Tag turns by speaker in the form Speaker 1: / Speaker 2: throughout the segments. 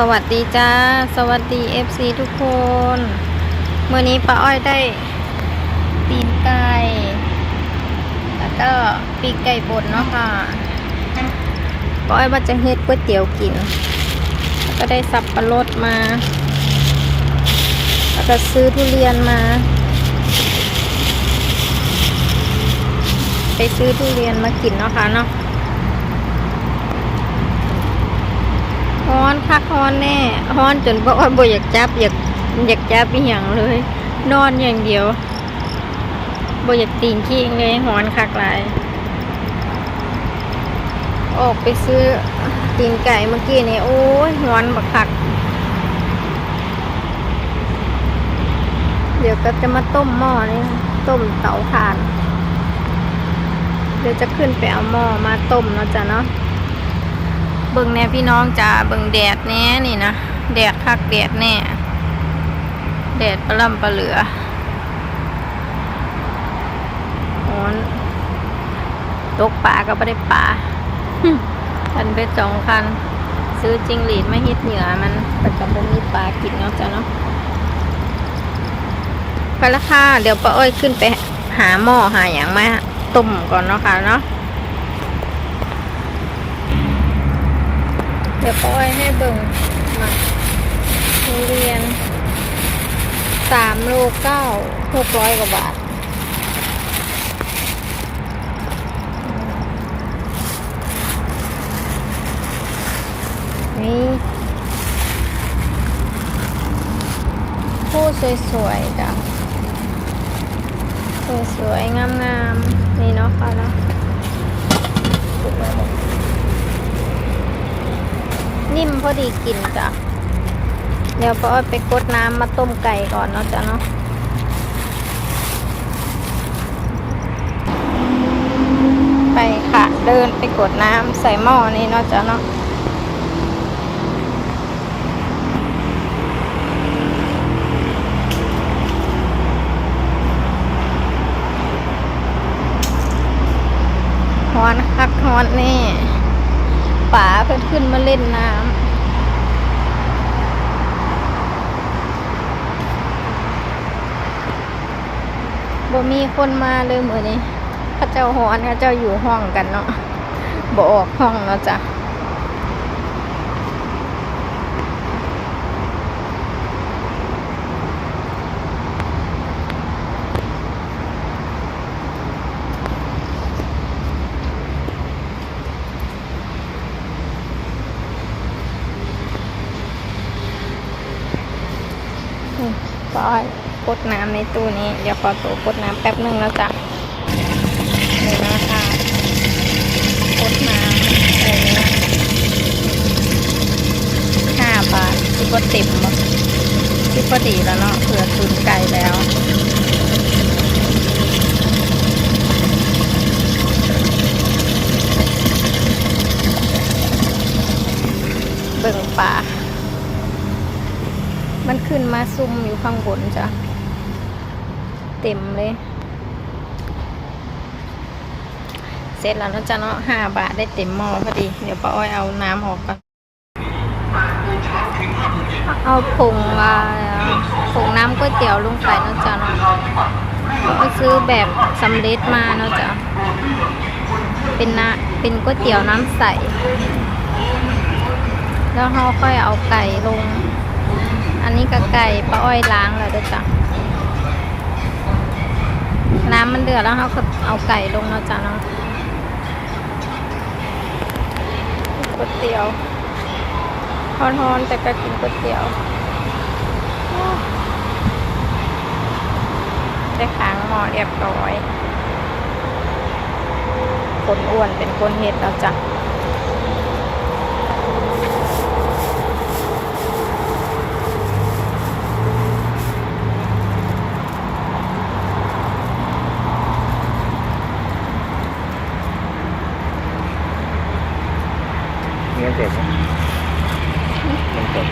Speaker 1: สวัสดีจ้า สวัสดี FC ทุกคนเมื่อนี้ป้าอ้อยได้ตีนไก่แล้วก็ปีกไก่บดเนาะค่ะป้าอ้อยว่าจะเฮ็ดก๋วยเตี๋ยวกิน ก็ได้สับปะรดมา แล้วก็ซื้อทุเรียนมา ไปซื้อทุเรียนมากินเนาะค่ะเนาะ ฮ้อนคักฮ้อนแน่ฮ้อนจนบอกว่าบ่อยากจับอยากอยากจับอีหยังเลย นอนอย่างเดียวบ่อยากตีนขี้เลยฮ้อนคักหลายออกไปซื้อตีนไก่เมื่อกี้นี่โอ้ยฮ้อนบักคัก เดี๋ยวก็จะมาต้มหม้อนี่ต้มเตาถ่าน เดี๋ยวจะขึ้นไปเอาหม้อมาต้มเนาะจ้ะเนาะ เบิ่งแน่พี่น้องจ้าเบิ่งแดดแน่นี่นะแดดคักแดดแน่แดดปลาล่ำปลาเหลือร้อนตกปลาก็ไม่ได้ปลาคันไปสองคัน ซื้อจิงหรีดมาเฮ็ดเหนือมันประจำบ่มีปลากินเนาะจ้ะเนาะไปละค่ะ เดี๋ยวป้าอ้อยขึ้นไปหาหม้อหาอย่างมาต้มก่อนเนาะค่ะเนาะ ดี๋ยวป้อยให้เบิ่งมาทุเรียนสามโลเก้าหกร้อยกว่าบาทนี่ผู้สวยๆจ้ะสวยๆงามๆนี่เนาะค่ะเนาะ นิ่มพอดีกินจ้ะ เดี๋ยวป้าอ้อยไปกดน้ำมาต้มไก่ก่อนเนาะจ้ะเนาะไปค่ะ เดินไปกดน้ำใส่หม้อนี่เนาะจ้ะเนาะฮอนคักฮอนแน่ ป๋าเพิ่นขึ้นมาเล่นน้ำบ่มีคนมาเลยมื้อนี้พระเจ้าหอนพระเจ้าอยู่ห้องกันเนาะบ่ออกห้องเนาะจ้ะ อื มก็กดน้ำในตู้นี้ เดี๋ยวขอตัวกดน้ำแป๊บหนึ่งแล้วจ้ะนี่นะคะกดน้ำอะไรเนี้ยห้าบาทคิดว่าเต็มบ่คิดว่าดีแล้วเนาะเผื่อตุนไก่แล้วเบิ่งปลา มันขึ้นมาซุ่มอยู่ข้างบนจ้ะ เต็มเลย เสร็จแล้วเนาะจ้ะเนาะห้าบาทได้เต็มหม้อพอดี เดี๋ยวป้าอ้อยเอาน้ำออกก่อนเอาผงอ่าผงน้ำก๋วยเตี๋ยวลงไปเนาะจ้ะเนาะก็ซื้อแบบสำเร็จมาเนาะจ้ะเป็นน้ำเป็นก๋วยเตี๋ยวน้ำใส แล้วเราค่อยเอาไก่ลง อันนี้ก็ไก่ป้าอ้อยล้างแล้วด้อจ้ะน้ำมันเดือดแล้วเขาก็เอาไก่ลงแล้วจ้ะเนาะก๋วยเตี๋ยวทอนๆแต่ก็กินก๋วยเตี๋ยวได้ค้างหม้อเรียบร้อย คนอ้วนเป็นคนเฮ็ดแล้วจ้ะ
Speaker 2: เกิดมัน
Speaker 1: เกิด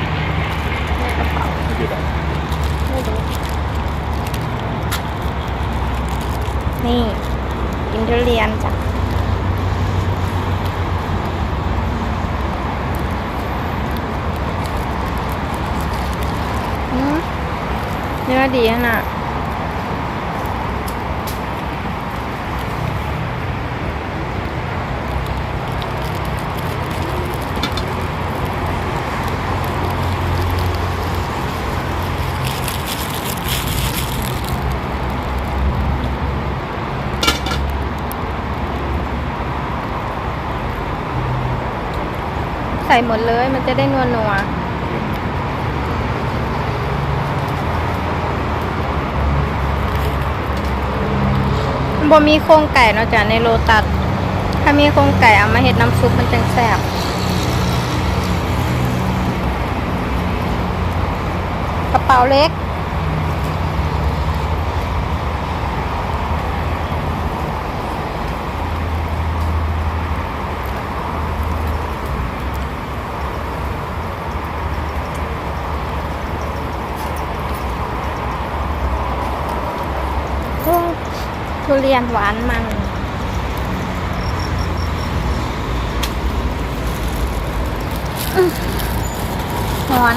Speaker 1: มันอยู่
Speaker 2: ไหน
Speaker 1: ไม่รู้นี่กินทุเรียนจ้ะเนื้อดีขนาด ส่หมดเลย มันจะได้นัวนัวบ่มีโครงไก่เนาะจ้ะในโลตัสถ้ามีโครงไก่เอามาเห็ดน้ำซุปมันจังแซ่บกระเป๋าเล็ก โอ้ ทุเรียนหวานมันอื้อร้อน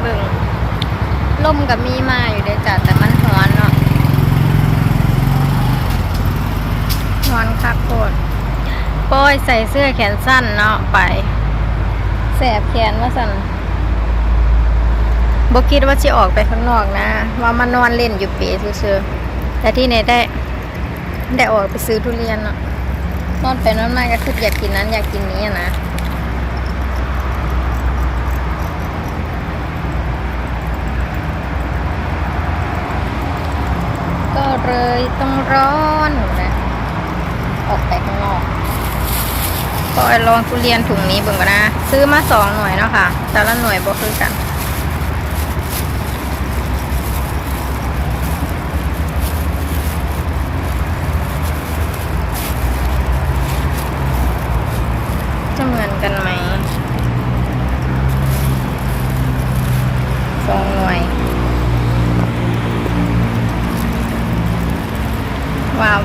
Speaker 1: เบิ่งลมกับมีมาอยู่เด้จ้ะแต่มันร้อนเนาะร้อนคักโคตรโป้ยใส่เสื้อแขนสั้นเนาะไป แสบแขนว่าสั่น บคิดว่าจะออกไปข้างนอกนะ ว่ามันอนเล่นอยู่เปีซื่อๆแต่ที่ไหนได้ ได้ออกไปซื้อทุเรียนเนาะนอนไปนอนมาก็คืออยากกินนั้นอยากกินนี้นะก็เลยต้องร้อนนะออกไปข้างนอกก็ลองทุเรียนถุงนี้เบิ่งก่อนนะ ซื้อมาสองหน่วยเนาะค่ะ แต่ละหน่วยบ่คือกัน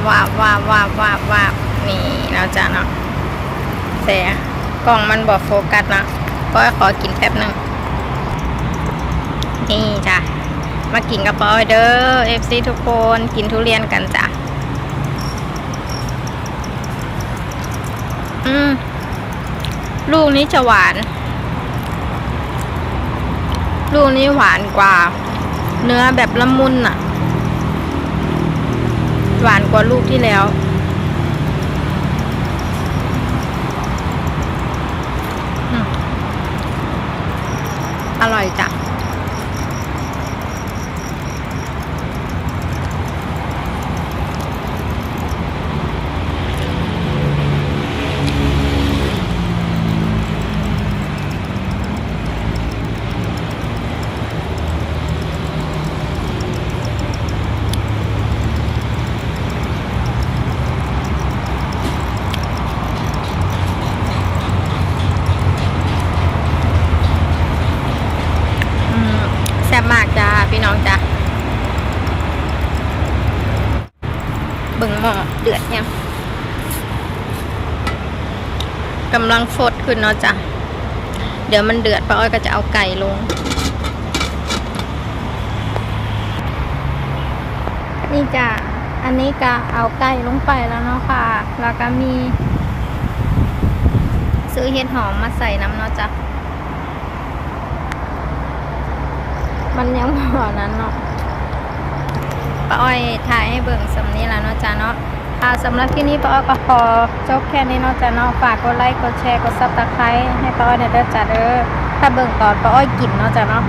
Speaker 1: วาวว้าวว้าวว้าวว้าวว้าวนี่แล้วจ้ะเนาะแต่กล่องมันบอกโฟกัสนะก็ขอกินแป๊บหนึ่งนี่จ้ะมากินกระป๋าเด้อเอฟซีทุกคนกินทุเรียนกันจ้ะอืมลูกนี้จะหวาน ลูกนี้หวานกว่า เนื้อแบบละมุนอะ หวานกว่าลูกที่แล้ว อร่อยจ้ะ อืมแซ่บมากจ้าพี่น้องจ้าเบิ่งหม้อ เดือดยังกำลังฟดขึ้นเนาะจ้ะ เดี๋ยวมันเดือดป้าอ้อยก็จะเอาไก่ลง นี่จ้ะ อันนี้ก็เอาไก่ลงไปแล้วเนาะค่ะ แล้วก็มี ซื้อเห็ดหอมมาใส่น้ำเนาะจ้ะ มันยังพอนั้นเนาะป้าอ้อยถ่ายให้เบิ่งสำนี้แล้วเนาะจ้าเนาะ ค่ะสำหรับที่นี้ป้าอ้อยก็ขอจบแค่นี้เนาะจ้าเนาะฝากกดไลค์กดแชร์กดซับสไครต์ให้ป้าอ้อยในอยเด้อจ้าเด้อถ้าเบิ่งตอนป้าอ้อยกินเนาะจ้าเนาะ